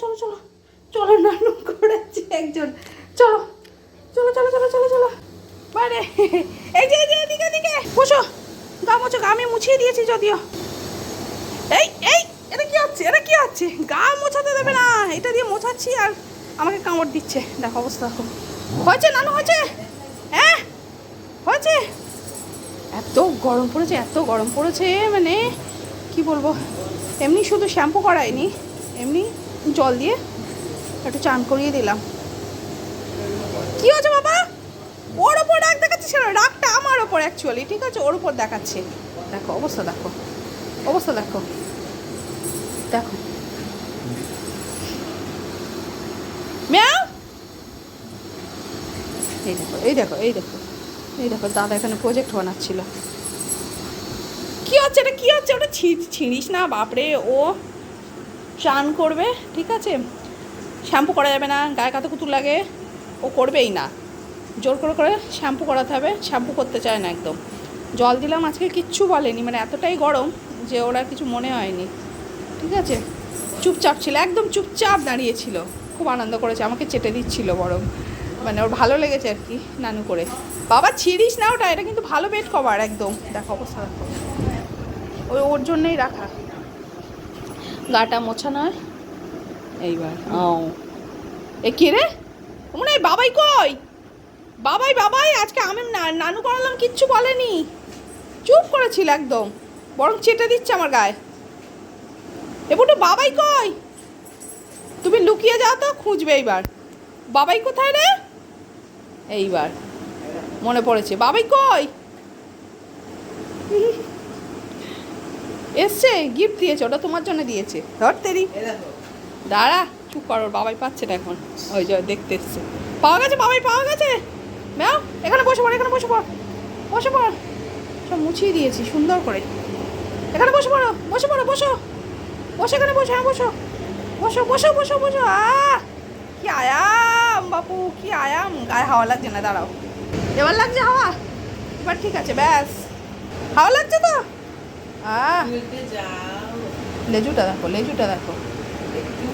চলো চলো চলো নানু করেছে একজন। চলো চলো চলো চলো চলো চলো। বাইরে এই যে এই যে, এদিকে এদিকে। বসো। গা মোছো, গা আমি মুছিয়ে দিয়েছি যদিও। এই এই, এটা কি হচ্ছে? এটা কি হচ্ছে? গা মোছাতে দেবে না। এটা দিয়ে মোছাচ্ছি আর আমাকে কামড় দিচ্ছে। দেখো অবস্থা দেখো। হয়েছে, নানু, হয়েছে। হ্যাঁ হয়েছে। এত গরম পড়েছে, এত গরম পড়েছে মানে কি বলব? এমনি শুধু শ্যাম্পু করাইনি এমনি জল দিয়ে একটু চান করিয়ে দিলাম। কি হয়েছে বাবা? ওর ওপর রাগ দেখাচ্ছে সেটা রাগটা আমার ওপর অ্যাকচুয়ালি ঠিক আছে? ওর ওপর দেখাচ্ছে। দেখো, অবস্থা দেখো। অবস্থা দেখো। দেখো। ম্যাও এই দেখো এই দেখো এই দেখো। এই দেখো, দাদা এখানে প্রজেক্ট বানাচ্ছিল। কি হচ্ছে এটা কি হচ্ছে? ওটা ছিঁড়িস না? বাপরে, ও চান করবে, ঠিক আছে? শ্যাম্পু করা যাবে না, গায়ে কাতে কুতুর লাগে, ও করবেই না। জোর করে করে শ্যাম্পু করাতে হবে, শ্যাম্পু করতে চায় না একদম। জল দিলাম, আজকে কিচ্ছু বলেনি মানে এতটাই গরম যে ওরা কিছু মনে হয়নি। ঠিক আছে? চুপচাপ ছিল, একদম চুপচাপ দাঁড়িয়েছিল খুব আনন্দ করেছে, আমাকে চেটে দিচ্ছিল বরং। মানে ওর ভালো লেগেছে আর কি, নানু করে। বাবা, ছিড়িস না ওটা? এটা কিন্তু ভালো বেড কভার, একদম। দেখো অবস্থা। ওই ওর জন্যই রাখা। গাটা মোছা নয়? এইবার, ও। এ কে রে? মনে হয় বাবাই কই? বাবাই বাবাই, আজকে আমি নানু করালাম, কিচ্ছু বলেনি। চুপ করেছিল একদম, বরং চেটে দিচ্ছে আমার গায়ে। এ এবার বাবাই কই? তুমি লুকিয়ে যাও তো, খুঁজবে এইবার। বাবাই কোথায় রে? এইবার, মনে পড়েছে। বাবাই কই? এসছে গিফট দিয়েছে ওটা তোমার জন্য দিয়েছে। ধর তেরি। দাঁড়া চুপ করো ওর বাবাই পাচ্ছে না এখন। ওই যে দেখতে এসছে। পাওয়া গেছে বাবাই পাওয়া গেছে। ম্যাও এখানে বসে পড় এখানে বসে পড় বসে পড়। সব মুছিয়ে দিয়েছি সুন্দর করে। এখানে বসে পড়ো বসে পড়ো বসো। বসে এখানে বসো হ্যাঁ বসো। বসো বসো বসো বসো। আহ কি আয়াম বাপু কি আয়াম। গায়ে হাওয়া লাগছে না দাঁড়াও। এবার লাগছে হাওয়া? এবার ঠিক আছে ব্যাস। হাওয়া লাগছে তো? লেজুটা দেখো লেজুটা দেখো। একটু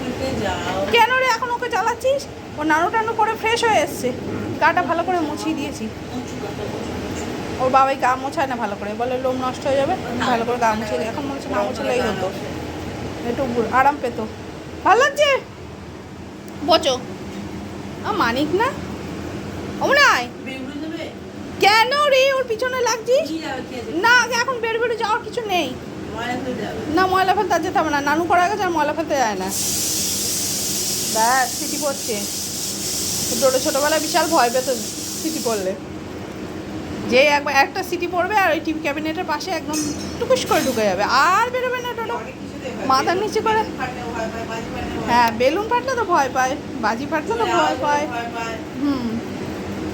কেন রে এখন ওকে চালাচ্ছিস ও নাড়ু টানু করে ফ্রেশ হয়ে এসছে। গাটা ভালো করে মুছিয়ে দিয়েছি। ওর বাবাই গা মোছায় না ভালো করে। বলে লোম নষ্ট হয়ে যাবে ভালো করে গা মুছিয়ে দিই। এখন মনে হচ্ছে না মোছালেই হতো। একটু আরাম পেতো। ভালো লাগছে? বচো। মানিক না? কেন রে ওর পিছনে লাগছিস? না আগে এখন বের বেরো যাওয়ার কিছু নেই। না ময়লা ফেলতে আর যেতে হবে না। নানু করা গেছে আর ময়লা ফেলতে যায় না। ব্যাস সিটি পড়ছে ছোটো ছোটোবেলায় বিশাল ভয় পেত সিটি পড়লে যে একবার একটা সিটি পড়বে আর ওই টিভি ক্যাবিনেটের পাশে একদম টুকুস করে ঢুকে যাবে। আর বেরোবে না টোটো। মাথার নিচে করে হ্যাঁ বেলুন ফাটলে তো ভয় পায় বাজি ফাটলে তো ভয় পায়। হুম।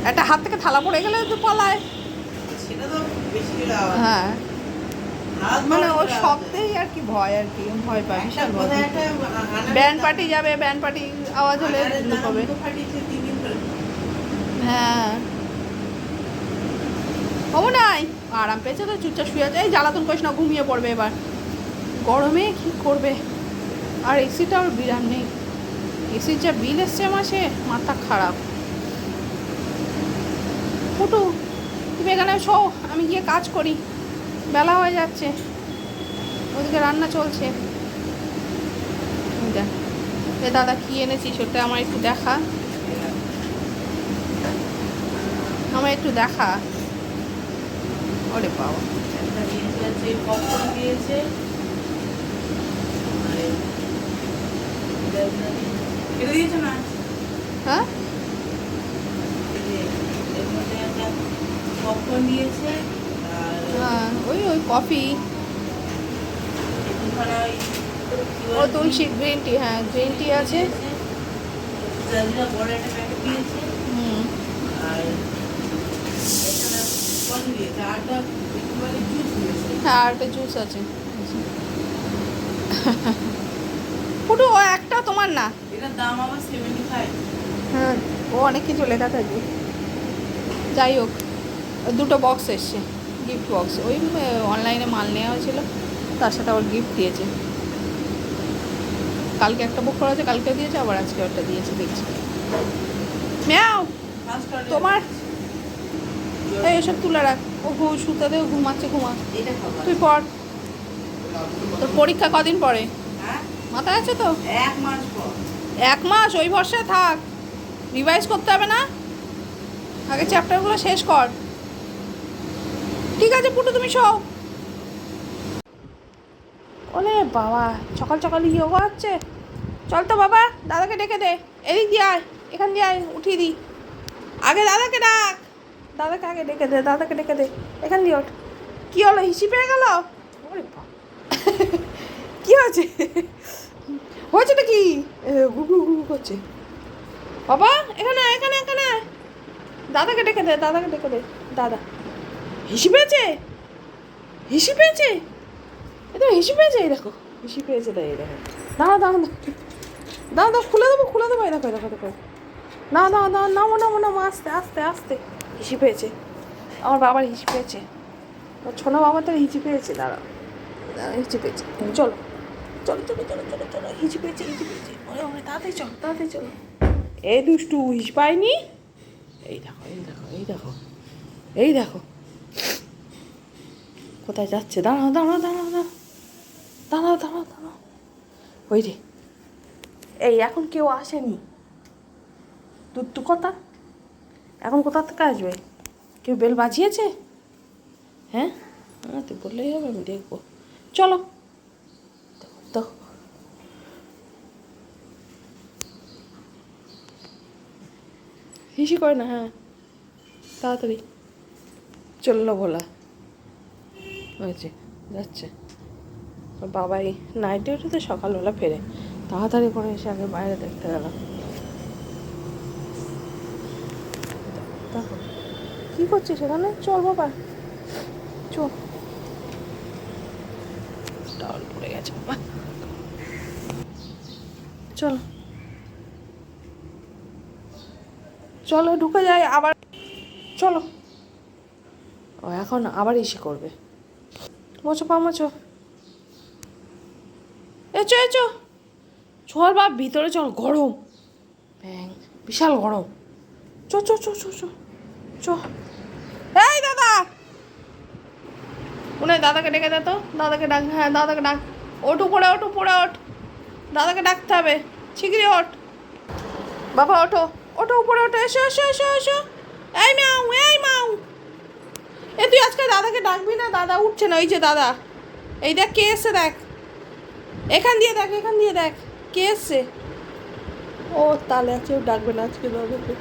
একটা হাত থেকে থালা পড়ে গেলে তো পালায় সেটা তো বেশি করে আওয়াজ। হ্যাঁ। মানে ওর। শব্দেই আর কি ভয় আর কি ভয় পায় বিশাল ভয় ব্যান্ড পার্টি যাবে ব্যান্ড পার্টি আওয়াজ হলে ধরে। হ্যাঁ। হব নাই? আরাম পেয়েছে তো চুপচাপ শুয়ে আছে। এই জ্বালাতন করিস না ঘুমিয়ে পড়বে এবার। গরমে কি করবে? আর এসিটাও বিরাম নেই। এসির যা বিল এসছে মাসে মাথা খারাপ। ফুটু। তুমি এখানে শো আমি গিয়ে কাজ করি। বেলা হয়ে যাচ্ছে। ওদিকে রান্না চলছে। দেখ, এ দাদা কি এনেছিস ওটা আমার একটু দেখা। আমার একটু দেখা। ওরে বাবা। দিয়েছে এটা দিয়েছে না? হ্যাঁ এই যে, এর মধ্যে একটা popcorn দিয়েছে আর হ্যাঁ ওই ওই কফি। ও তুলসী গ্রিন টি হ্যাঁ গ্রিন টি আছে। জুস হ্যাঁ আছে একটা তোমার না এটার দাম আবার ফাইভ হ্যাঁ ও অনেক কিছু লেখা থাকে। যাই হোক, দুটো বক্স এসছে। গিফট বক্স ওই অনলাইনে মাল নেওয়া হয়েছিল তার সাথে আবার গিফট দিয়েছে। কালকে একটা বুক করা আছে কালকে দিয়েছে আবার আজকে একটা দিয়েছে দেখছি। ম্যাও তোমার? এই এসব তুলে রাখ। ও শুতে দে ও ঘুমাচ্ছে ঘুমা। তুই পড়। তোর পরীক্ষা কদিন পরে? হ্যাঁ? মাথায় আছে তো? এক মাস পর। এক মাস? ওই ভরসায় থাক। রিভাইজ করতে হবে না? আগে চ্যাপ্টারগুলো শেষ কর। ঠিক আছে পুটু তুমি শো ওলে বাবা সকাল সকাল ইয়োগা হচ্ছে। চল তো বাবা দাদাকে ডেকে দে। এদিক দিয়ে আয় এখান দিয়ে আয় উঠিয়ে দিই। আগে দাদাকে ডাক। দাদাকে আগে ডেকে দে দাদাকে ডেকে দে। এখান দিয়ে ওঠ। কী হলো হিসি পেয়ে গেল? ওরে বাবা। কি হয়েছে? হয়েছেটা কি? এ, গু গু গু করছে। বাবা এখানে এখানে এখানে দাদাকে ডেকে দে দাদাকে ডেকে দে। দাদা। হিসি পেয়েছে? হিসি পেয়েছে? এ তো হিসি পেয়েছে? এই দেখো, হিসি পেয়েছে তাই, এই দেখো। দাঁড়া দাঁড়া দাঁড়া দাঁড়া খুলে দেবো খুলে দেবো, এই দেখো দেখো দেখো। না না না নামো নামো নামো, আস্তে আস্তে আস্তে। হিসি পেয়েছে। আমার বাবার হিসি পেয়েছে। ওর ছোনা বাবা তো হিচি পেয়েছে দাঁড়া দাঁড়া হিচি পেয়েছে। চলো। চলো চলো চলো চলো চলো হিচি পেয়েছে হিচি পেয়েছে। ওরে ওরে, তাড়াতাড়ি চলো তাড়াতাড়ি চলো। এই দুষ্টু হিচ পাইনি এই দেখো এই দেখো এই দেখো এই দেখো। কোথায় যাচ্ছে দাঁড়াও দাঁড়াও দাঁড়াও দাঁড়াও দাঁড়াও দাঁড়াও দাঁড়াও ওই রে এই এখন কেউ আসেনি। দুট্টু কথা। এখন কোথা থেকে আসবে? কেউ বেল বাজিয়েছে? হ্যাঁ? হ্যাঁ তুই বললেই হবে আমি দেখব। চলো। দেখো, দেখো হিসি করে না হ্যাঁ। তাড়াতাড়ি। চলল ভোলা। হয়েছে, যাচ্ছে। বাবাই নাইট ডিউটিতে সকালবেলা ফেরে। তাড়াতাড়ি করে এসে আগে বাইরে দেখতে গেলাম কী করছিস সেখানে চল বাবা। চল। টাওয়াল পড়ে গেছে বাবা। চলো। চলো, ঢুকে যাই, আবার। চলো। ও এখন আবার ইসে করবে। মোচো পা মোচো এচো এচো। চল বাপ, ভিতরে চল, গরম। ব্যাং, বিশাল গরম। চো চো চো, চ, চো চো। এই দাদা! হয় দাদাকে ডেকে দে তো, দাদাকে ডাক হ্যাঁ দাদাকে ডাক। ওঠ উপরে ওঠ উপরে ওঠ। দাদাকে ডাকতে হবে শিগগিরি ওঠ। বাবা, ওঠো ওঠো উপরে, ওঠো, এসো এসো এসো এসো। এই মাউ এই মাউ। এ, তুই আজকে দাদাকে ডাকবি না? দাদা উঠছে না, ওই যে দাদা। এই দেখ, কে এসে দেখ। এখান দিয়ে দেখ, এখান দিয়ে দেখ। কে এসছে? ও, তাহলে আছে ডাকবে না, আজকে দাদাকে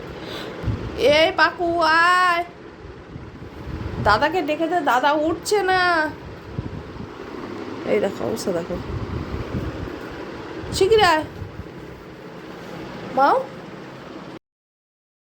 এই পাকু, আয়। দাদাকে ডেকে দে, দাদা উঠছে না। এই দেখো, অবস্থা দেখো। আয়। মাও?